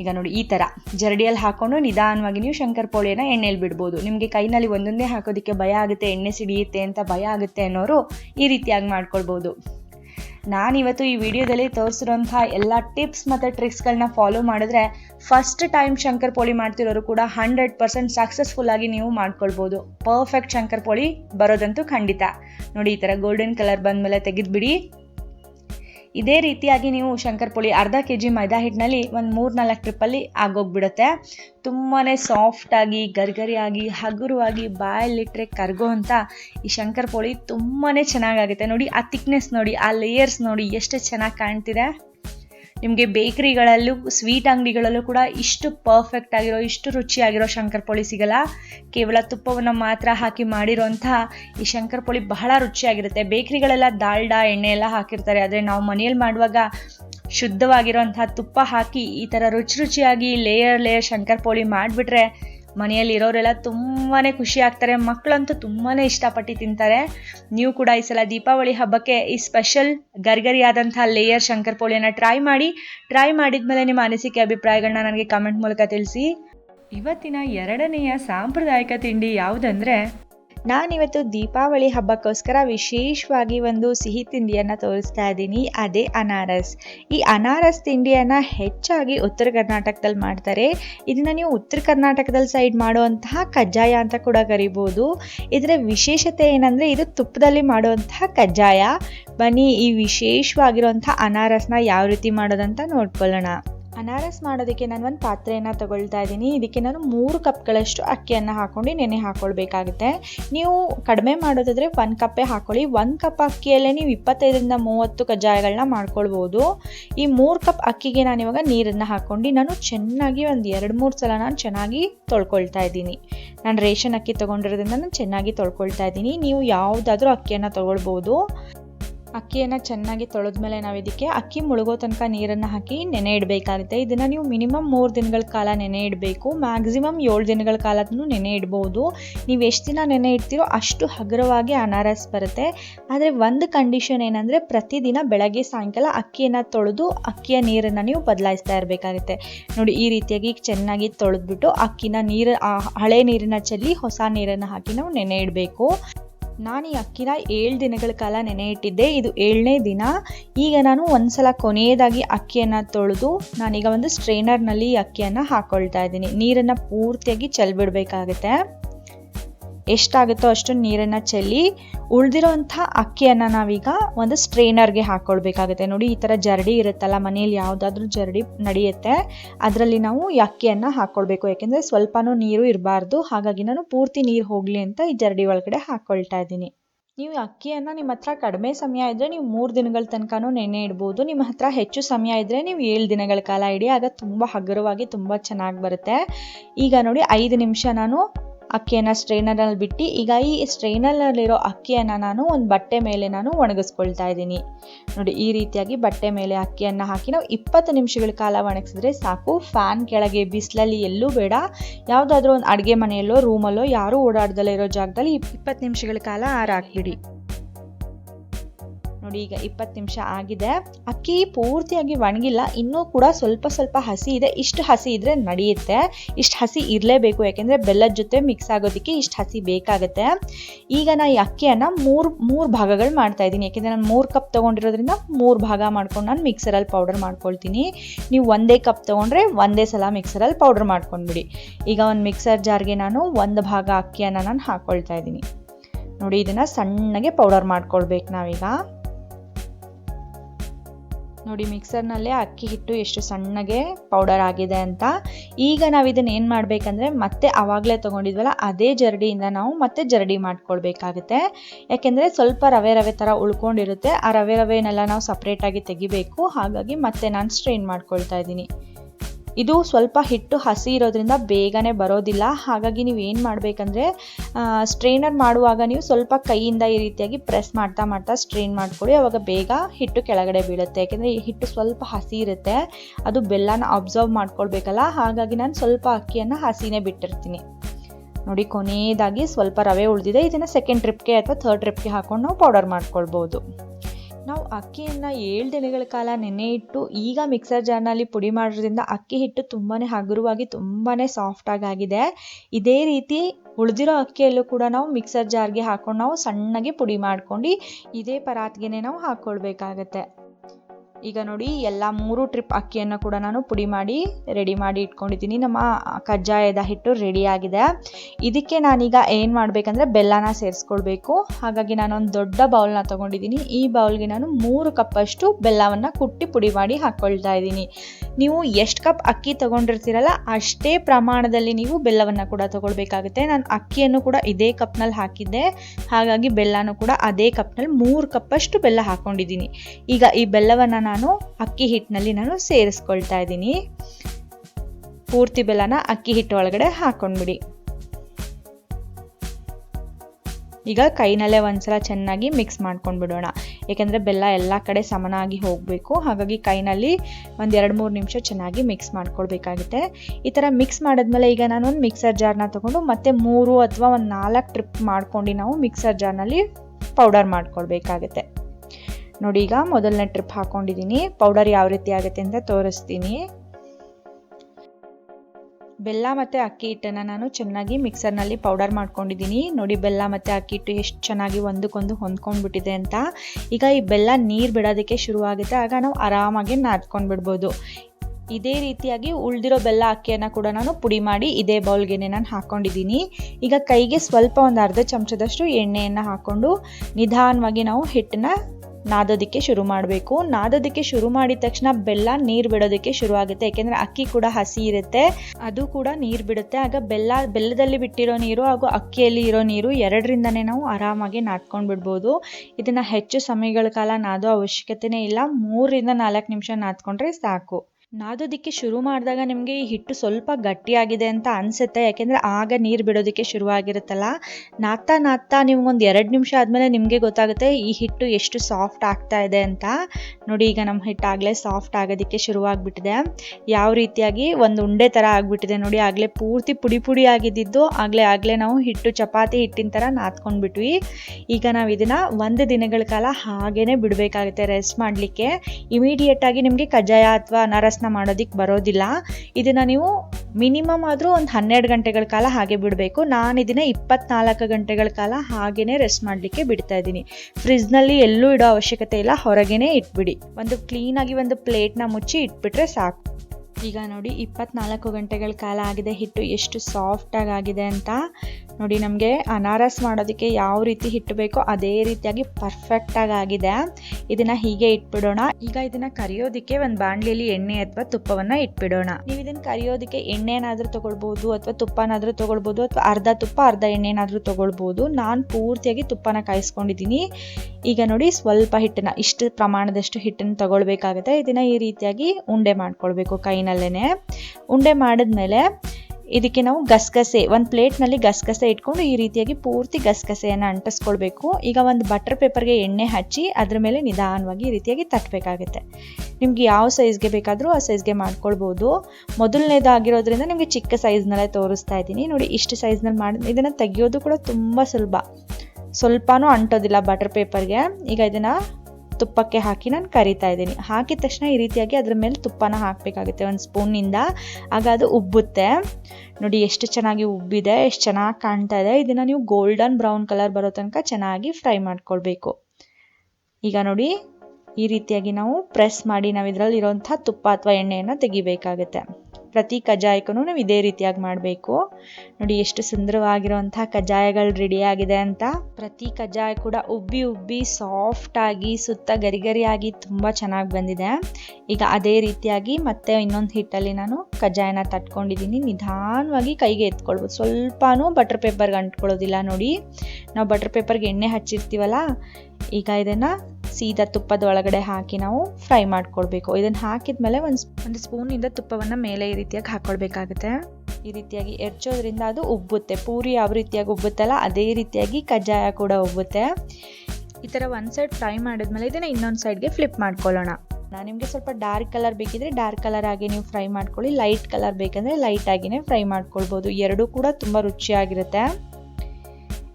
ಈಗ ನೋಡಿ ಈ ಥರ ಜರಡಿಯಲ್ಲಿ ಹಾಕೊಂಡು ನಿಧಾನವಾಗಿ ನೀವು ಶಂಕರ್ ಪೋಳಿಯನ್ನು ಎಣ್ಣೆಯಲ್ಲಿ ಬಿಡ್ಬೋದು. ನಿಮಗೆ ಕೈನಲ್ಲಿ ಒಂದೊಂದೇ ಹಾಕೋದಕ್ಕೆ ಭಯ ಆಗುತ್ತೆ, ಎಣ್ಣೆ ಸಿಡಿಯುತ್ತೆ ಅಂತ ಭಯ ಆಗುತ್ತೆ ಅನ್ನೋರು ಈ ರೀತಿಯಾಗಿ ಮಾಡ್ಕೊಳ್ಬೋದು. ನಾನಿವತ್ತು ಈ ವಿಡಿಯೋದಲ್ಲಿ ತೋರಿಸಿರೋಂಥ ಎಲ್ಲ ಟಿಪ್ಸ್ ಮತ್ತು ಟ್ರಿಕ್ಸ್ಗಳನ್ನ ಫಾಲೋ ಮಾಡಿದ್ರೆ ಫಸ್ಟ್ ಟೈಮ್ ಶಂಕರ್ ಪೋಳಿ ಮಾಡ್ತಿರೋರು ಕೂಡ ಹಂಡ್ರೆಡ್ ಪರ್ಸೆಂಟ್ ಸಕ್ಸಸ್ಫುಲ್ಲಾಗಿ ನೀವು ಮಾಡ್ಕೊಳ್ಬೋದು. ಪರ್ಫೆಕ್ಟ್ ಶಂಕರ್ ಪೋಳಿ ಬರೋದಂತೂ ಖಂಡಿತ. ನೋಡಿ ಈ ಥರ ಗೋಲ್ಡನ್ ಕಲರ್ ಬಂದಮೇಲೆ ತೆಗೆದುಬಿಡಿ. ಇದೇ ರೀತಿಯಾಗಿ ನೀವು ಶಂಕರ್ ಪುಳಿ ಅರ್ಧ ಕೆ ಜಿ ಮೈದಾ ಹಿಟ್ಟಿನಲ್ಲಿ ಒಂದು ಮೂರು ನಾಲ್ಕು ಟ್ರಿಪ್ಪಲ್ಲಿ ಆಗೋಗ್ಬಿಡುತ್ತೆ. ತುಂಬಾ ಸಾಫ್ಟಾಗಿ ಗರ್ಗರಿಯಾಗಿ, ಹಗುರವಾಗಿ ಬಾಯಲ್ಲಿಟ್ಟರೆ ಕರ್ಗೋ ಅಂತ ಈ ಶಂಕರ್ ತುಂಬಾ ಚೆನ್ನಾಗಾಗುತ್ತೆ. ನೋಡಿ, ಆ ಥಿಕ್ನೆಸ್ ನೋಡಿ, ಆ ಲೇಯರ್ಸ್ ನೋಡಿ, ಎಷ್ಟು ಚೆನ್ನಾಗಿ ಕಾಣ್ತಿದೆ. ನಿಮಗೆ ಬೇಕ್ರಿಗಳಲ್ಲೂ ಸ್ವೀಟ್ ಅಂಗಡಿಗಳಲ್ಲೂ ಕೂಡ ಇಷ್ಟು ಪರ್ಫೆಕ್ಟ್ ಆಗಿರೋ, ಇಷ್ಟು ರುಚಿಯಾಗಿರೋ ಶಂಕರ್ಪೊಳಿ ಸಿಗಲ್ಲ. ಕೇವಲ ತುಪ್ಪವನ್ನು ಮಾತ್ರ ಹಾಕಿ ಮಾಡಿರೋಂಥ ಈ ಶಂಕರ್ಪೊಳಿ ಬಹಳ ರುಚಿಯಾಗಿರುತ್ತೆ. ಬೇಕ್ರಿಗಳೆಲ್ಲ ದಾಲ್ಡಾ, ಎಣ್ಣೆ ಎಲ್ಲ ಹಾಕಿರ್ತಾರೆ. ಆದರೆ ನಾವು ಮನೆಯಲ್ಲಿ ಮಾಡುವಾಗ ಶುದ್ಧವಾಗಿರೋಂಥ ತುಪ್ಪ ಹಾಕಿ ಈ ಥರ ರುಚಿ ರುಚಿಯಾಗಿ ಲೇಯರ್ ಲೇಯರ್ ಶಂಕರ್ಪೋಳಿ ಮಾಡಿಬಿಟ್ರೆ ಮನೆಯಲ್ಲಿ ಇರೋರೆಲ್ಲ ತುಂಬಾ ಖುಷಿ ಆಗ್ತಾರೆ. ಮಕ್ಕಳಂತೂ ತುಂಬಾ ಇಷ್ಟಪಟ್ಟು ತಿಂತಾರೆ. ನೀವು ಕೂಡ ಈ ಸಲ ದೀಪಾವಳಿ ಹಬ್ಬಕ್ಕೆ ಈ ಸ್ಪೆಷಲ್ ಗರ್ಗರಿಯಾದಂಥ ಲೇಯರ್ ಶಂಕರ್ ಪೋಳಿಯನ್ನು ಟ್ರೈ ಮಾಡಿ. ಟ್ರೈ ಮಾಡಿದ್ಮೇಲೆ ನಿಮ್ಮ ಅನಿಸಿಕೆ ಅಭಿಪ್ರಾಯಗಳನ್ನ ನನಗೆ ಕಮೆಂಟ್ ಮೂಲಕ ತಿಳಿಸಿ. ಇವತ್ತಿನ ಎರಡನೆಯ ಸಾಂಪ್ರದಾಯಿಕ ತಿಂಡಿ ಯಾವುದಂದ್ರೆ ನಾನಿವತ್ತು ದೀಪಾವಳಿ ಹಬ್ಬಕ್ಕೋಸ್ಕರ ವಿಶೇಷವಾಗಿ ಒಂದು ಸಿಹಿ ತಿಂಡಿಯನ್ನು ತೋರಿಸ್ತಾ ಇದ್ದೀನಿ. ಅದೇ ಅನಾರಸ್. ಈ ಅನಾರಸ್ ತಿಂಡಿಯನ್ನು ಹೆಚ್ಚಾಗಿ ಉತ್ತರ ಕರ್ನಾಟಕದಲ್ಲಿ ಮಾಡ್ತಾರೆ. ಇದನ್ನು ನೀವು ಉತ್ತರ ಕರ್ನಾಟಕದಲ್ಲಿ ಸೈಡ್ ಮಾಡುವಂತಹ ಕಜ್ಜಾಯ ಅಂತ ಕೂಡ ಕರಿಬೋದು. ಇದರ ವಿಶೇಷತೆ ಏನಂದರೆ ಇದು ತುಪ್ಪದಲ್ಲಿ ಮಾಡುವಂತಹ ಕಜ್ಜಾಯ. ಬನ್ನಿ ಈ ವಿಶೇಷವಾಗಿರುವಂಥ ಅನಾರಸ್ನ ಯಾವ ರೀತಿ ಮಾಡೋದಂತ ನೋಡ್ಕೊಳ್ಳೋಣ. ಅನಾರಸ್ ಮಾಡೋದಕ್ಕೆ ನಾನು ಒಂದು ಪಾತ್ರೆಯನ್ನು ತಗೊಳ್ತಾ ಇದ್ದೀನಿ. ಇದಕ್ಕೆ ನಾನು ಮೂರು ಕಪ್ಗಳಷ್ಟು ಅಕ್ಕಿಯನ್ನು ಹಾಕ್ಕೊಂಡು ನೆನೆ ಹಾಕ್ಕೊಳ್ಬೇಕಾಗುತ್ತೆ ನೀವು ಕಡಿಮೆ ಮಾಡೋದಾದರೆ ಒಂದು ಕಪ್ಪೇ ಹಾಕ್ಕೊಳ್ಳಿ ಒಂದು ಕಪ್ ಅಕ್ಕಿಯಲ್ಲೇ ನೀವು ಇಪ್ಪತ್ತೈದರಿಂದ ಮೂವತ್ತು ಕಜ್ಜಾಯಗಳನ್ನ ಮಾಡ್ಕೊಳ್ಬೋದು. ಈ ಮೂರು ಕಪ್ ಅಕ್ಕಿಗೆ ನಾನು ಇವಾಗ ನೀರನ್ನು ಹಾಕ್ಕೊಂಡು ನಾನು ಚೆನ್ನಾಗಿ ಒಂದು ಎರಡು ಮೂರು ಸಲ ನಾನು ಚೆನ್ನಾಗಿ ತೊಳ್ಕೊಳ್ತಾ ಇದ್ದೀನಿ. ನಾನು ರೇಷನ್ ಅಕ್ಕಿ ತೊಗೊಂಡಿರೋದ್ರಿಂದ ನಾನು ಚೆನ್ನಾಗಿ ತೊಳ್ಕೊಳ್ತಾ ಇದ್ದೀನಿ. ನೀವು ಯಾವುದಾದ್ರೂ ಅಕ್ಕಿಯನ್ನು ತೊಗೊಳ್ಬೋದು. ಅಕ್ಕಿಯನ್ನು ಚೆನ್ನಾಗಿ ತೊಳೆದ್ಮೇಲೆ ನಾವು ಇದಕ್ಕೆ ಅಕ್ಕಿ ಮುಳುಗೋ ತನಕ ನೀರನ್ನು ಹಾಕಿ ನೆನೆ ಇಡಬೇಕಾಗುತ್ತೆ. ಇದನ್ನು ನೀವು ಮಿನಿಮಮ್ ಮೂರು ದಿನಗಳ ಕಾಲ ನೆನೆ ಇಡಬೇಕು. ಮ್ಯಾಕ್ಸಿಮಮ್ ಏಳು ದಿನಗಳ ಕಾಲದೂ ನೆನೆ ಇಡ್ಬೋದು. ನೀವು ಎಷ್ಟು ದಿನ ನೆನೆ ಇಡ್ತೀರೋ ಅಷ್ಟು ಹಗುರವಾಗಿ ಅನಾರಸ್ ಬರುತ್ತೆ. ಆದರೆ ಒಂದು ಕಂಡೀಷನ್ ಏನಂದರೆ ಪ್ರತಿದಿನ ಬೆಳಗ್ಗೆ, ಸಾಯಂಕಾಲ ಅಕ್ಕಿಯನ್ನು ತೊಳೆದು ಅಕ್ಕಿಯ ನೀರನ್ನು ನೀವು ಬದಲಾಯಿಸ್ತಾ ಇರಬೇಕಾಗುತ್ತೆ. ನೋಡಿ, ಈ ರೀತಿಯಾಗಿ ಚೆನ್ನಾಗಿ ತೊಳೆದ್ಬಿಟ್ಟು ಅಕ್ಕಿನ ನೀರು ಹಳೆ ನೀರನ್ನು ಚೆಲ್ಲಿ ಹೊಸ ನೀರನ್ನು ಹಾಕಿ ನಾವು ನೆನೆ ಇಡಬೇಕು. ನಾನು ಈ ಅಕ್ಕಿನ ಏಳು ದಿನಗಳ ಕಾಲ ನೆನೆ ಇಟ್ಟಿದ್ದೆ ಇದು ಏಳನೇ ದಿನ. ಈಗ ನಾನು ಒಂದ್ಸಲ ಕೊನೆಯದಾಗಿ ಅಕ್ಕಿಯನ್ನು ತೊಳೆದು ನಾನೀಗ ಒಂದು ಸ್ಟ್ರೈನರ್ನಲ್ಲಿ ಅಕ್ಕಿಯನ್ನು ಹಾಕ್ಕೊಳ್ತಾ ಇದ್ದೀನಿ. ನೀರನ್ನು ಪೂರ್ತಿಯಾಗಿ ಚೆಲ್ಬಿಡ್ಬೇಕಾಗುತ್ತೆ. ಎಷ್ಟಾಗುತ್ತೋ ಅಷ್ಟು ನೀರನ್ನು ಚೆಲ್ಲಿ ಉಳಿದಿರೋಂಥ ಅಕ್ಕಿಯನ್ನು ನಾವೀಗ ಒಂದು ಸ್ಟ್ರೈನರ್ಗೆ ಹಾಕ್ಕೊಳ್ಬೇಕಾಗುತ್ತೆ ನೋಡಿ, ಈ ಥರ ಜರಡಿ ಇರುತ್ತಲ್ಲ ಮನೆಯಲ್ಲಿ ಯಾವುದಾದ್ರೂ ಜರಡಿ ನಡೆಯುತ್ತೆ, ಅದರಲ್ಲಿ ನಾವು ಈ ಅಕ್ಕಿಯನ್ನು ಹಾಕ್ಕೊಳ್ಬೇಕು ಯಾಕೆಂದರೆ ಸ್ವಲ್ಪನೂ ನೀರು ಇರಬಾರ್ದು, ಹಾಗಾಗಿ ನಾನು ಪೂರ್ತಿ ನೀರು ಹೋಗಲಿ ಅಂತ ಈ ಜರಡಿ ಒಳಗಡೆ ಹಾಕ್ಕೊಳ್ತಾ ಇದ್ದೀನಿ. ನೀವು ಅಕ್ಕಿಯನ್ನು ನಿಮ್ಮ ಹತ್ರ ಕಡಿಮೆ ಸಮಯ ಇದ್ದರೆ ನೀವು ಮೂರು ದಿನಗಳ ತನಕನೂ ನೆನೆ ಇಡ್ಬೋದು. ನಿಮ್ಮ ಹತ್ರ ಹೆಚ್ಚು ಸಮಯ ಇದ್ದರೆ ನೀವು ಏಳು ದಿನಗಳ ಕಾಲ ಇಡಿ, ಆಗ ತುಂಬ ಹಗುರವಾಗಿ ತುಂಬ ಚೆನ್ನಾಗಿ ಬರುತ್ತೆ. ಈಗ ನೋಡಿ, ಐದು ನಿಮಿಷ ನಾನು ಅಕ್ಕಿಯನ್ನು ಸ್ಟ್ರೈನರಲ್ಲಿ ಬಿಟ್ಟು, ಈಗ ಈ ಸ್ಟ್ರೈನರಲ್ಲಿರೋ ಅಕ್ಕಿಯನ್ನು ನಾನು ಒಂದು ಬಟ್ಟೆ ಮೇಲೆ ನಾನು ಒಣಗಿಸ್ಕೊಳ್ತಾ ಇದ್ದೀನಿ. ನೋಡಿ, ಈ ರೀತಿಯಾಗಿ ಬಟ್ಟೆ ಮೇಲೆ ಅಕ್ಕಿಯನ್ನು ಹಾಕಿ ನಾವು ಇಪ್ಪತ್ತು ನಿಮಿಷಗಳ ಕಾಲ ಒಣಗಿಸಿದ್ರೆ ಸಾಕು. ಫ್ಯಾನ್ ಕೆಳಗೆ ಬಿಸಿಲಲ್ಲಿ ಎಲ್ಲೂ ಬೇಡ. ಯಾವುದಾದ್ರೂ ಒಂದು ಅಡುಗೆ ಮನೆಯಲ್ಲೋ ರೂಮಲ್ಲೋ ಯಾರೂ ಓಡಾಡ್ದಲ್ಲೇ ಇರೋ ಜಾಗದಲ್ಲಿ ಇಪ್ಪತ್ತು ನಿಮಿಷಗಳ ಕಾಲ ಹಾರಾಕ್ಬಿಡಿ. ನೋಡಿ, ಈಗ ಇಪ್ಪತ್ತು ನಿಮಿಷ ಆಗಿದೆ. ಅಕ್ಕಿ ಪೂರ್ತಿಯಾಗಿ ಒಣಗಿಲ್ಲ. ಇನ್ನೂ ಕೂಡ ಸ್ವಲ್ಪ ಸ್ವಲ್ಪ ಹಸಿ ಇದೆ. ಇಷ್ಟು ಹಸಿ ಇದ್ರೆ ನಡೆಯುತ್ತೆ. ಇಷ್ಟು ಹಸಿ ಇರಲೇಬೇಕು, ಯಾಕೆಂದರೆ ಬೆಲ್ಲದ ಜೊತೆ ಮಿಕ್ಸ್ ಆಗೋದಕ್ಕೆ ಇಷ್ಟು ಹಸಿ ಬೇಕಾಗುತ್ತೆ. ಈಗ ನಾ ಈ ಅಕ್ಕಿಯನ್ನು ಮೂರು ಮೂರು ಭಾಗಗಳು ಮಾಡ್ತಾ ಇದ್ದೀನಿ. ಯಾಕೆಂದರೆ ನಾನು ಮೂರು ಕಪ್ ತಗೊಂಡಿರೋದ್ರಿಂದ ಮೂರು ಭಾಗ ಮಾಡ್ಕೊಂಡು ನಾನು ಮಿಕ್ಸರಲ್ಲಿ ಪೌಡರ್ ಮಾಡ್ಕೊಳ್ತೀನಿ. ನೀವು ಒಂದೇ ಕಪ್ ತಗೊಂಡ್ರೆ ಒಂದೇ ಸಲ ಮಿಕ್ಸರಲ್ಲಿ ಪೌಡರ್ ಮಾಡ್ಕೊಂಡ್ಬಿಡಿ. ಈಗ ಒಂದು ಮಿಕ್ಸರ್ ಜಾರ್ಗೆ ನಾನು ಒಂದು ಭಾಗ ಅಕ್ಕಿಯನ್ನು ನಾನು ಹಾಕ್ಕೊಳ್ತಾ ಇದ್ದೀನಿ. ನೋಡಿ, ಇದನ್ನು ಸಣ್ಣಗೆ ಪೌಡರ್ ಮಾಡ್ಕೊಳ್ಬೇಕು ನಾವೀಗ. ನೋಡಿ ಮಿಕ್ಸರ್ನಲ್ಲೇ ಅಕ್ಕಿ ಹಿಟ್ಟು ಎಷ್ಟು ಸಣ್ಣಗೆ ಪೌಡರ್ ಆಗಿದೆ ಅಂತ. ಈಗ ನಾವು ಇದನ್ನ ಏನು ಮಾಡಬೇಕಂದ್ರೆ ಮತ್ತೆ ಆವಾಗಲೇ ತೊಗೊಂಡಿದ್ವಲ್ಲ, ಅದೇ ಜರಡಿಯಿಂದ ನಾವು ಮತ್ತೆ ಜರಡಿ ಮಾಡ್ಕೊಳ್ಬೇಕಾಗುತ್ತೆ. ಯಾಕೆಂದರೆ ಸ್ವಲ್ಪ ರವೆ ರವೆ ಥರ ಉಳ್ಕೊಂಡಿರುತ್ತೆ, ಆ ರವೆ ರವೆನೆಲ್ಲ ನಾವು ಸಪ್ರೇಟಾಗಿ ತೆಗಿಬೇಕು. ಹಾಗಾಗಿ ಮತ್ತೆ ನಾನು ಸ್ಟ್ರೈನ್ ಮಾಡ್ಕೊಳ್ತಾ ಇದ್ದೀನಿ. ಇದು ಸ್ವಲ್ಪ ಹಿಟ್ಟು ಹಸಿ ಇರೋದ್ರಿಂದ ಬೇಗನೆ ಬರೋದಿಲ್ಲ. ಹಾಗಾಗಿ ನೀವು ಏನು ಮಾಡಬೇಕಂದ್ರೆ ಸ್ಟ್ರೈನರ್ ಮಾಡುವಾಗ ನೀವು ಸ್ವಲ್ಪ ಕೈಯಿಂದ ಈ ರೀತಿಯಾಗಿ ಪ್ರೆಸ್ ಮಾಡ್ತಾ ಮಾಡ್ತಾ ಸ್ಟ್ರೈನ್ ಮಾಡ್ಕೊಳ್ಳಿ. ಅವಾಗ ಬೇಗ ಹಿಟ್ಟು ಕೆಳಗಡೆ ಬೀಳುತ್ತೆ. ಯಾಕೆಂದರೆ ಈ ಹಿಟ್ಟು ಸ್ವಲ್ಪ ಹಸಿ ಇರುತ್ತೆ. ಅದು ಬೆಲ್ಲನ ಅಬ್ಸರ್ವ್ ಮಾಡ್ಕೊಳ್ಬೇಕಲ್ಲ. ಹಾಗಾಗಿ ನಾನು ಸ್ವಲ್ಪ ಅಕ್ಕಿಯನ್ನು ಹಸಿನೇ ಬಿಟ್ಟಿರ್ತೀನಿ. ನೋಡಿ, ಕೊನೆಯದಾಗಿ ಸ್ವಲ್ಪ ರವೆ ಉಳಿದಿದೆ. ಇದನ್ನು ಸೆಕೆಂಡ್ ಟ್ರಿಪ್ಗೆ ಅಥವಾ ಥರ್ಡ್ ಟ್ರಿಪ್ಗೆ ಹಾಕೊಂಡು ನಾವು ಪೌಡರ್ ಮಾಡ್ಕೊಳ್ಬೋದು. ನಾವು ಅಕ್ಕಿಯನ್ನು ಏಳು ದಿನಗಳ ಕಾಲ ನೆನೆ ಇಟ್ಟು ಈಗ ಮಿಕ್ಸರ್ ಜಾರ್ನಲ್ಲಿ ಪುಡಿ ಮಾಡೋದ್ರಿಂದ ಅಕ್ಕಿ ಹಿಟ್ಟು ತುಂಬಾ ಹಗುರವಾಗಿ ತುಂಬಾ ಸಾಫ್ಟಾಗಿ ಆಗಿದೆ. ಇದೇ ರೀತಿ ಉಳಿದಿರೋ ಅಕ್ಕಿಯಲ್ಲೂ ಕೂಡ ನಾವು ಮಿಕ್ಸರ್ ಜಾರ್ಗೆ ಹಾಕೊಂಡು ನಾವು ಸಣ್ಣಗೆ ಪುಡಿ ಮಾಡ್ಕೊಂಡು ಇದೇ ಪರಾತ್ಗೆನೆ ನಾವು ಹಾಕ್ಕೊಳ್ಬೇಕಾಗತ್ತೆ ಈಗ ನೋಡಿ ಎಲ್ಲ ಮೂರು ಟ್ರಿಪ್ ಅಕ್ಕಿಯನ್ನು ಕೂಡ ನಾನು ಪುಡಿ ಮಾಡಿ ರೆಡಿ ಮಾಡಿ ಇಟ್ಕೊಂಡಿದ್ದೀನಿ. ನಮ್ಮ ಕಜ್ಜಾಯದ ಹಿಟ್ಟು ರೆಡಿ ಆಗಿದೆ. ಇದಕ್ಕೆ ನಾನೀಗ ಏನು ಮಾಡಬೇಕಂದ್ರೆ ಬೆಲ್ಲನ ಸೇರಿಸ್ಕೊಳ್ಬೇಕು. ಹಾಗಾಗಿ ನಾನೊಂದು ದೊಡ್ಡ ಬೌಲ್ನ ತೊಗೊಂಡಿದ್ದೀನಿ. ಈ ಬೌಲ್ಗೆ ನಾನು ಮೂರು ಕಪ್ಪಷ್ಟು ಬೆಲ್ಲವನ್ನು ಕುಟ್ಟಿ ಪುಡಿ ಮಾಡಿ ಹಾಕ್ಕೊಳ್ತಾ ಇದ್ದೀನಿ. ನೀವು ಎಷ್ಟು ಕಪ್ ಅಕ್ಕಿ ತೊಗೊಂಡಿರ್ತೀರಲ್ಲ ಅಷ್ಟೇ ಪ್ರಮಾಣದಲ್ಲಿ ನೀವು ಬೆಲ್ಲವನ್ನು ಕೂಡ ತೊಗೊಳ್ಬೇಕಾಗುತ್ತೆ. ನಾನು ಅಕ್ಕಿಯನ್ನು ಕೂಡ ಇದೇ ಕಪ್ನಲ್ಲಿ ಹಾಕಿದ್ದೆ. ಹಾಗಾಗಿ ಬೆಲ್ಲನೂ ಕೂಡ ಅದೇ ಕಪ್ನಲ್ಲಿ ಮೂರು ಕಪ್ಪಷ್ಟು ಬೆಲ್ಲ ಹಾಕ್ಕೊಂಡಿದ್ದೀನಿ ಈಗ ಈ ಬೆಲ್ಲವನ್ನು ನಾನು ಅಕ್ಕಿ ಹಿಟ್ಟಿನಲ್ಲಿ ನಾನು ಸೇರಿಸ್ಕೊಳ್ತಾ ಇದ್ದೀನಿ. ಪೂರ್ತಿ ಬೆಲ್ಲನ ಅಕ್ಕಿ ಹಿಟ್ಟು ಒಳಗಡೆ ಹಾಕೊಂಡ್ಬಿಡಿ. ಈಗ ಕೈನಲ್ಲೇ ಒಂದ್ಸಲ ಚೆನ್ನಾಗಿ ಮಿಕ್ಸ್ ಮಾಡ್ಕೊಂಡು ಬಿಡೋಣ ಏಕೆಂದರೆ ಬೆಲ್ಲ ಎಲ್ಲ ಕಡೆ ಸಮನಾಗಿ ಹೋಗಬೇಕು. ಹಾಗಾಗಿ ಕೈನಲ್ಲಿ ಒಂದು ಎರಡು ಮೂರು ನಿಮಿಷ ಚೆನ್ನಾಗಿ ಮಿಕ್ಸ್ ಮಾಡ್ಕೊಳ್ಬೇಕಾಗುತ್ತೆ ಈ ಥರ ಮಿಕ್ಸ್ ಮಾಡಿದ್ಮೇಲೆ ಈಗ ನಾನು ಒಂದು ಮಿಕ್ಸರ್ ಜಾರ್ನ ತೊಗೊಂಡು ಮತ್ತೆ ಮೂರು ಅಥವಾ ಒಂದು ನಾಲ್ಕು ಟ್ರಿಪ್ ಮಾಡ್ಕೊಂಡು ನಾವು ಮಿಕ್ಸರ್ ಜಾರ್ನಲ್ಲಿ ಪೌಡರ್ ಮಾಡ್ಕೊಳ್ಬೇಕಾಗತ್ತೆ. ನೋಡಿ, ಈಗ ಮೊದಲನೇ ಟ್ರಿಪ್ ಹಾಕೊಂಡಿದ್ದೀನಿ ಪೌಡರ್ ಯಾವ ರೀತಿ ಆಗುತ್ತೆ ಅಂತ ತೋರಿಸ್ತೀನಿ. ಬೆಲ್ಲ ಮತ್ತು ಅಕ್ಕಿ ಹಿಟ್ಟನ್ನು ನಾನು ಚೆನ್ನಾಗಿ ಮಿಕ್ಸರ್ನಲ್ಲಿ ಪೌಡರ್ ಮಾಡ್ಕೊಂಡಿದ್ದೀನಿ ನೋಡಿ, ಬೆಲ್ಲ ಮತ್ತು ಅಕ್ಕಿ ಹಿಟ್ಟು ಎಷ್ಟು ಚೆನ್ನಾಗಿ ಒಂದಕ್ಕೊಂದು ಹೊಂದ್ಕೊಂಡ್ಬಿಟ್ಟಿದೆ ಅಂತ. ಈಗ ಈ ಬೆಲ್ಲ ನೀರು ಬಿಡೋದಕ್ಕೆ ಶುರುವಾಗುತ್ತೆ ಆಗ ನಾವು ಆರಾಮಾಗಿ ನಾದ್ಕೊಂಡು ಬಿಡ್ಬೋದು. ಇದೇ ರೀತಿಯಾಗಿ ಉಳಿದಿರೋ ಬೆಲ್ಲ ಅಕ್ಕಿಯನ್ನು ಕೂಡ ನಾನು ಪುಡಿ ಮಾಡಿ ಇದೇ ಬೌಲ್ಗೆನೆ ನಾನು ಹಾಕ್ಕೊಂಡಿದ್ದೀನಿ ಈಗ ಕೈಗೆ ಸ್ವಲ್ಪ ಒಂದು ಅರ್ಧ ಚಮಚದಷ್ಟು ಎಣ್ಣೆಯನ್ನು ಹಾಕ್ಕೊಂಡು ನಿಧಾನವಾಗಿ ನಾವು ಹಿಟ್ಟನ್ನ ನಾದೋದಕ್ಕೆ ಶುರು ಮಾಡಬೇಕು. ನಾದೋದಕ್ಕೆ ಶುರು ಮಾಡಿದ ತಕ್ಷಣ ಬೆಲ್ಲ ನೀರು ಬಿಡೋದಕ್ಕೆ ಶುರು ಆಗುತ್ತೆ. ಯಾಕೆಂದರೆ ಅಕ್ಕಿ ಕೂಡ ಹಸಿ ಇರುತ್ತೆ. ಅದು ಕೂಡ ನೀರು ಬಿಡುತ್ತೆ. ಆಗ ಬೆಲ್ಲ, ಬೆಲ್ಲದಲ್ಲಿ ಬಿಟ್ಟಿರೋ ನೀರು ಹಾಗೂ ಅಕ್ಕಿಯಲ್ಲಿ ಇರೋ ನೀರು ಎರಡರಿಂದನೇ ನಾವು ಆರಾಮಾಗಿ ನಾದ್ಕೊಂಡು ಬಿಡ್ಬೋದು. ಇದನ್ನು ಹೆಚ್ಚು ಸಮಯಗಳ ಕಾಲ ನಾದೋ ಅವಶ್ಯಕತೆನೇ ಇಲ್ಲ. ಮೂರರಿಂದ ನಾಲ್ಕು ನಿಮಿಷ ನಾದ್ಕೊಂಡ್ರೆ ಸಾಕು. ನಾದೋದಕ್ಕೆ ಶುರು ಮಾಡಿದಾಗ ನಿಮಗೆ ಈ ಹಿಟ್ಟು ಸ್ವಲ್ಪ ಗಟ್ಟಿಯಾಗಿದೆ ಅಂತ ಅನಿಸುತ್ತೆ. ಯಾಕೆಂದರೆ ಆಗ ನೀರು ಬಿಡೋದಕ್ಕೆ ಶುರುವಾಗಿರುತ್ತಲ್ಲ. ನಾದ್ತಾ ನಾದ್ತಾ ನಿಮ್ಗೊಂದು ಎರಡು ನಿಮಿಷ ಆದಮೇಲೆ ನಿಮಗೆ ಗೊತ್ತಾಗುತ್ತೆ ಈ ಹಿಟ್ಟು ಎಷ್ಟು ಸಾಫ್ಟ್ ಆಗ್ತಾ ಇದೆ ಅಂತ. ನೋಡಿ, ಈಗ ನಮ್ಮ ಹಿಟ್ಟು ಆಗಲೇ ಸಾಫ್ಟ್ ಆಗೋದಕ್ಕೆ ಶುರುವಾಗ್ಬಿಟ್ಟಿದೆ. ಯಾವ ರೀತಿಯಾಗಿ? ಒಂದು ಉಂಡೆ ಥರ ಆಗಿಬಿಟ್ಟಿದೆ. ನೋಡಿ, ಆಗಲೇ ಪೂರ್ತಿ ಪುಡಿ ಪುಡಿ ಆಗಿದ್ದಿದ್ದು. ಆಗಲೇ ಆಗಲೇ ನಾವು ಹಿಟ್ಟು ಚಪಾತಿ ಹಿಟ್ಟಿನ ಥರ ನಾದ್ಕೊಂಡ್ಬಿಟ್ವಿ. ಈಗ ನಾವು ಇದನ್ನು ಒಂದು ದಿನಗಳ ಕಾಲ ಹಾಗೇ ಬಿಡಬೇಕಾಗುತ್ತೆ ರೆಸ್ಟ್ ಮಾಡಲಿಕ್ಕೆ. ಇಮಿಡಿಯೇಟಾಗಿ ನಿಮಗೆ ಕಜ್ಜಾಯ ಅಥವಾ ನರಸ್ನ ಮಾಡೋದಕ್ಕೆ ಬರೋದಿಲ್ಲ. ಇದನ್ನು ನೀವು ಮಿನಿಮಮ್ ಆದರೂ ಒಂದು ಹನ್ನೆರಡು ಗಂಟೆಗಳ ಕಾಲ ಹಾಗೆ ಬಿಡಬೇಕು. ನಾನು ಇದನ್ನು ಇಪ್ಪತ್ನಾಲ್ಕು ಗಂಟೆಗಳ ಕಾಲ ಹಾಗೇ ರೆಸ್ಟ್ ಮಾಡಲಿಕ್ಕೆ ಬಿಡ್ತಾ ಇದ್ದೀನಿ. ಫ್ರಿಜ್ನಲ್ಲಿ ಎಲ್ಲೂ ಇಡೋ ಅವಶ್ಯಕತೆ ಇಲ್ಲ. ಹೊರಗೇನೆ ಇಟ್ಬಿಡಿ. ಒಂದು ಕ್ಲೀನಾಗಿ ಒಂದು ಪ್ಲೇಟ್ನ ಮುಚ್ಚಿ ಇಟ್ಬಿಟ್ರೆ ಸಾಕು. ಈಗ ನೋಡಿ ಇಪ್ಪತ್ನಾಲ್ಕು ಗಂಟೆಗಳ ಕಾಲ ಆಗಿದೆ. ಹಿಟ್ಟು ಎಷ್ಟು ಸಾಫ್ಟಾಗಿ ಆಗಿದೆ ಅಂತ ನೋಡಿ ನಮಗೆ ಅನಾರಸ್ ಮಾಡೋದಕ್ಕೆ ಯಾವ ರೀತಿ ಹಿಟ್ಟು ಬೇಕೋ ಅದೇ ರೀತಿಯಾಗಿ ಪರ್ಫೆಕ್ಟಾಗಿ ಆಗಿದೆ. ಇದನ್ನು ಹೀಗೆ ಇಟ್ಬಿಡೋಣ. ಈಗ ಇದನ್ನು ಕರಿಯೋದಕ್ಕೆ ಒಂದು ಬಾಣಲಿಯಲ್ಲಿ ಎಣ್ಣೆ ಅಥವಾ ತುಪ್ಪವನ್ನು ಇಟ್ಬಿಡೋಣ. ನೀವು ಇದನ್ನು ಕರಿಯೋದಕ್ಕೆ ಎಣ್ಣೆನಾದರೂ ತೊಗೊಳ್ಬೋದು ಅಥವಾ ತುಪ್ಪನಾದರೂ ತೊಗೊಳ್ಬೋದು ಅಥವಾ ಅರ್ಧ ತುಪ್ಪ, ಅರ್ಧ ಎಣ್ಣೆನಾದರೂ ತೊಗೊಳ್ಬೋದು. ನಾನು ಪೂರ್ತಿಯಾಗಿ ತುಪ್ಪನ ಕಾಯಿಸ್ಕೊಂಡಿದ್ದೀನಿ. ಈಗ ನೋಡಿ ಸ್ವಲ್ಪ ಹಿಟ್ಟನ್ನು, ಇಷ್ಟು ಪ್ರಮಾಣದಷ್ಟು ಹಿಟ್ಟನ್ನು ತಗೊಳ್ಬೇಕಾಗುತ್ತೆ. ಇದನ್ನು ಈ ರೀತಿಯಾಗಿ ಉಂಡೆ ಮಾಡ್ಕೊಳ್ಬೇಕು ಕೈನಲ್ಲೇ ಉಂಡೆ ಮಾಡಿದ್ಮೇಲೆ ಇದಕ್ಕೆ ನಾವು ಗಸಗಸೆ, ಒಂದು ಪ್ಲೇಟ್ನಲ್ಲಿ ಗಸಗಸೆ ಇಟ್ಕೊಂಡು ಈ ರೀತಿಯಾಗಿ ಪೂರ್ತಿ ಗಸಗಸೆಯನ್ನು ಅಂಟಿಸ್ಕೊಳ್ಬೇಕು. ಈಗ ಒಂದು ಬಟರ್ ಪೇಪರ್ಗೆ ಎಣ್ಣೆ ಹಚ್ಚಿ ಅದ್ರ ಮೇಲೆ ನಿಧಾನವಾಗಿ ಈ ರೀತಿಯಾಗಿ ತಟ್ಟಬೇಕಾಗುತ್ತೆ ನಿಮ್ಗೆ ಯಾವ ಸೈಜ್ಗೆ ಬೇಕಾದರೂ ಆ ಸೈಜ್ಗೆ ಮಾಡ್ಕೊಳ್ಬೋದು. ಮೊದಲನೇದಾಗಿರೋದ್ರಿಂದ ನಿಮಗೆ ಚಿಕ್ಕ ಸೈಜ್ನಲ್ಲೇ ತೋರಿಸ್ತಾ ಇದ್ದೀನಿ. ನೋಡಿ, ಇಷ್ಟು ಸೈಜ್ನಲ್ಲಿ ಮಾಡಿ, ಇದನ್ನು ತೆಗಿಯೋದು ಕೂಡ ತುಂಬ ಸುಲಭ. ಸ್ವಲ್ಪನೂ ಅಂಟೋದಿಲ್ಲ ಬಟರ್ ಪೇಪರ್ಗೆ. ಈಗ ಇದನ್ನು ತುಪ್ಪಕ್ಕೆ ಹಾಕಿ ನಾನು ಕರಿತಾ ಇದ್ದೀನಿ. ಹಾಕಿದ ತಕ್ಷಣ ಈ ರೀತಿಯಾಗಿ ಅದ್ರ ಮೇಲೆ ತುಪ್ಪನ ಹಾಕಬೇಕಾಗುತ್ತೆ. ಒಂದು ಸ್ಪೂನಿಂದ. ಆಗ ಅದು ಉಬ್ಬುತ್ತೆ. ನೋಡಿ ಎಷ್ಟು ಚೆನ್ನಾಗಿ ಉಬ್ಬಿದೆ, ಎಷ್ಟು ಚೆನ್ನಾಗಿ ಕಾಣ್ತಾ ಇದೆ. ಇದನ್ನು ನೀವು ಗೋಲ್ಡನ್ ಬ್ರೌನ್ ಕಲರ್ ಬರೋ ತನಕ ಚೆನ್ನಾಗಿ ಫ್ರೈ ಮಾಡ್ಕೊಳ್ಬೇಕು. ಈಗ ನೋಡಿ ಈ ರೀತಿಯಾಗಿ ನಾವು ಪ್ರೆಸ್ ಮಾಡಿ ನಾವು ಇದರಲ್ಲಿ ಇರೋಂಥ ತುಪ್ಪ ಅಥವಾ ಎಣ್ಣೆಯನ್ನು ತೆಗಿಬೇಕಾಗುತ್ತೆ. ಪ್ರತಿ ಕಜ್ಜಾಯಕ್ಕೂ ನಾವು ಇದೇ ರೀತಿಯಾಗಿ ಮಾಡಬೇಕು. ನೋಡಿ ಎಷ್ಟು ಸುಂದರವಾಗಿರುವಂಥ ಕಜ್ಜಾಯಗಳು ರೆಡಿ ಆಗಿದೆ ಅಂತ. ಪ್ರತಿ ಕಜ್ಜಾಯ ಕೂಡ ಉಬ್ಬಿ ಉಬ್ಬಿ ಸಾಫ್ಟಾಗಿ ಸುತ್ತ ಗರಿ ಗರಿಯಾಗಿ ತುಂಬ ಚೆನ್ನಾಗಿ ಬಂದಿದೆ. ಈಗ ಅದೇ ರೀತಿಯಾಗಿ ಮತ್ತೆ ಇನ್ನೊಂದು ಹಿಟ್ಟಲ್ಲಿ ನಾನು ಕಜ್ಜಾಯನ ತಟ್ಕೊಂಡಿದ್ದೀನಿ. ನಿಧಾನವಾಗಿ ಕೈಗೆ ಎತ್ಕೊಳ್ಬೋದು. ಸ್ವಲ್ಪನೂ ಬಟರ್ ಪೇಪರ್ಗೆ ಅಂಟ್ಕೊಳ್ಳೋದಿಲ್ಲ ನೋಡಿ. ನಾವು ಬಟರ್ ಪೇಪರ್ಗೆ ಎಣ್ಣೆ ಹಚ್ಚಿರ್ತೀವಲ್ಲ, ಈಗ ಇದನ್ನು ಸೀದಾ ತುಪ್ಪದ ಒಳಗಡೆ ಹಾಕಿ ನಾವು ಫ್ರೈ ಮಾಡ್ಕೊಳ್ಬೇಕು ಇದನ್ನು ಹಾಕಿದ್ಮೇಲೆ ಒಂದು ಒಂದು ಸ್ಪೂನಿಂದ ತುಪ್ಪವನ್ನು ಮೇಲೆ ಈ ರೀತಿಯಾಗಿ ಹಾಕ್ಕೊಳ್ಬೇಕಾಗುತ್ತೆ ಈ ರೀತಿಯಾಗಿ ಎರ್ಚೋದ್ರಿಂದ ಅದು ಉಬ್ಬುತ್ತೆ. ಪೂರಿ ಯಾವ ರೀತಿಯಾಗಿ ಉಬ್ಬುತ್ತಲ್ಲ ಅದೇ ರೀತಿಯಾಗಿ ಕಜ್ಜಾಯ ಕೂಡ ಉಬ್ಬುತ್ತೆ. ಈ ಥರ ಒಂದು ಸೈಡ್ ಫ್ರೈ ಮಾಡಿದ್ಮೇಲೆ ಇದನ್ನು ಇನ್ನೊಂದು ಸೈಡ್ಗೆ ಫ್ಲಿಪ್ ಮಾಡ್ಕೊಳ್ಳೋಣ. ನಾನು ನಿಮಗೆ ಸ್ವಲ್ಪ ಡಾರ್ಕ್ ಕಲರ್ ಬೇಕಿದ್ರೆ ಡಾರ್ಕ್ ಕಲರ್ ಆಗಿ ನೀವು ಫ್ರೈ ಮಾಡ್ಕೊಳ್ಳಿ. ಲೈಟ್ ಕಲರ್ ಬೇಕಂದರೆ ಲೈಟ್ ಆಗಿನೇ ಫ್ರೈ ಮಾಡ್ಕೊಳ್ಬೋದು. ಎರಡೂ ಕೂಡ ತುಂಬ ರುಚಿಯಾಗಿರುತ್ತೆ.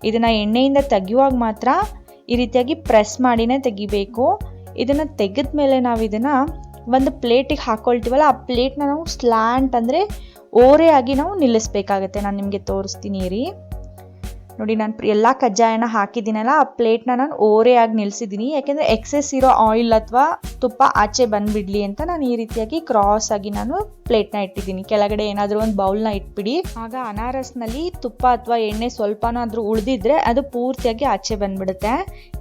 ಇದನ್ನು ಎಣ್ಣೆಯಿಂದ ತೆಗೆಯುವಾಗ ಮಾತ್ರ ಈ ರೀತಿಯಾಗಿ ಪ್ರೆಸ್ ಮಾಡಿನೇ ತೆಗಿಬೇಕು. ಇದನ್ನು ತೆಗೆದ ಮೇಲೆ ನಾವು ಇದನ್ನು ಒಂದು ಪ್ಲೇಟಿಗೆ ಹಾಕ್ಕೊಳ್ತೀವಲ್ಲ ಆ ಪ್ಲೇಟ್ನ ನಾವು ಸ್ಲ್ಯಾಂಟ್ ಅಂದರೆ ಓರೆಯಾಗಿ ನಾವು ನಿಲ್ಲಿಸ್ಬೇಕಾಗತ್ತೆ. ನಾನು ನಿಮಗೆ ತೋರಿಸ್ತೀನಿ ರೀ ನೋಡಿ, ನಾನು ಎಲ್ಲ ಕಜ್ಜಾಯನ ಹಾಕಿದ್ದೀನಲ್ಲ, ಆ ಪ್ಲೇಟ್ನ ನಾನು ಓರೆಯಾಗಿ ನಿಲ್ಲಿಸಿದ್ದೀನಿ ಯಾಕೆಂದರೆ ಎಕ್ಸೆಸ್ ಇರೋ ಆಯಿಲ್ ಅಥವಾ ತುಪ್ಪ ಆಚೆ ಬಂದುಬಿಡಲಿ ಅಂತ ನಾನು ಈ ರೀತಿಯಾಗಿ ಕ್ರಾಸ್ ಆಗಿ ನಾನು ಪ್ಲೇಟ್ನ ಇಟ್ಟಿದ್ದೀನಿ. ಕೆಳಗಡೆ ಏನಾದರೂ ಒಂದು ಬೌಲ್ನ ಇಟ್ಬಿಡಿ. ಆಗ ಅನಾರಸ್ನಲ್ಲಿ ತುಪ್ಪ ಅಥವಾ ಎಣ್ಣೆ ಸ್ವಲ್ಪನಾದರೂ ಉಳಿದಿದ್ರೆ ಅದು ಪೂರ್ತಿಯಾಗಿ ಆಚೆ ಬಂದ್ಬಿಡುತ್ತೆ.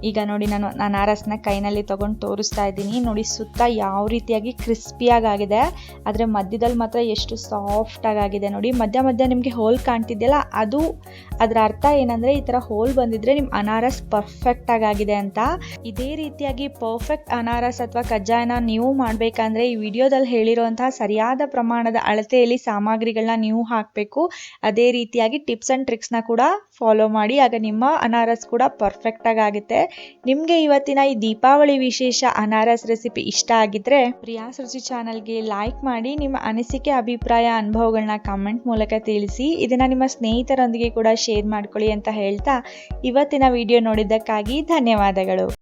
ಈಗ ನೋಡಿ, ನಾನು ಅನಾರಸ್ನ ಕೈನಲ್ಲಿ ತೊಗೊಂಡು ತೋರಿಸ್ತಾ ಇದ್ದೀನಿ. ನೋಡಿ, ಸುತ್ತ ಯಾವ ರೀತಿಯಾಗಿ ಕ್ರಿಸ್ಪಿಯಾಗಿ ಆಗಿದೆ. ಆದರೆ ಮಧ್ಯದಲ್ಲಿ ಮಾತ್ರ ಎಷ್ಟು ಸಾಫ್ಟಾಗಿ ಆಗಿದೆ ನೋಡಿ. ಮಧ್ಯ ಮಧ್ಯ ನಿಮಗೆ ಹೋಲ್ ಕಾಣ್ತಿದೆಯಲ್ಲ, ಅದು ಅದರ ಅರ್ಥ ಏನಂದರೆ ಈ ಥರ ಹೋಲ್ ಬಂದಿದ್ರೆ ನಿಮ್ಮ ಅನಾರಸ್ ಪರ್ಫೆಕ್ಟಾಗಿ ಆಗಿದೆ ಅಂತ. ಇದೇ ರೀತಿಯಾಗಿ ಪರ್ಫೆಕ್ಟ್ ಅನಾರಸ್ ಅಥವಾ ಕಜ್ಜಾಯನ ನೀವು ಮಾಡಬೇಕಂದ್ರೆ ಈ ವಿಡಿಯೋದಲ್ಲಿ ಹೇಳಿರುವಂತಹ ಸರಿಯಾದ ಪ್ರಮಾಣದ ಅಳತೆಯಲ್ಲಿ ಸಾಮಗ್ರಿಗಳನ್ನ ನೀವು ಹಾಕಬೇಕು. ಅದೇ ರೀತಿಯಾಗಿ ಟಿಪ್ಸ್ ಆ್ಯಂಡ್ ಟ್ರಿಕ್ಸ್ನ ಕೂಡ ಫಾಲೋ ಮಾಡಿ, ಆಗ ನಿಮ್ಮ ಅನಾರಸ್ ಕೂಡ ಪರ್ಫೆಕ್ಟಾಗಿ ಆಗುತ್ತೆ. ನಿಮಗೆ ಇವತ್ತಿನ ಈ ದೀಪಾವಳಿ ವಿಶೇಷ ಅನಾರಸ್ ರೆಸಿಪಿ ಇಷ್ಟ ಆಗಿದ್ರೆ ಪ್ರಿಯಾಸ್ ರುಚಿ ಚಾನಲ್ಗೆ ಲೈಕ್ ಮಾಡಿ, ನಿಮ್ಮ ಅನಿಸಿಕೆ, ಅಭಿಪ್ರಾಯ ಅನುಭವಗಳನ್ನ ಕಮೆಂಟ್ ಮೂಲಕ ತಿಳಿಸಿ, ಇದನ್ನು ನಿಮ್ಮ ಸ್ನೇಹಿತರೊಂದಿಗೆ ಕೂಡ ಶೇರ್ ಮಾಡ್ಕೊಳ್ಳಿ ಅಂತ ಹೇಳ್ತಾ ಇವತ್ತಿನ ವಿಡಿಯೋ ನೋಡಿದ್ದಕ್ಕಾಗಿ ಧನ್ಯವಾದಗಳು.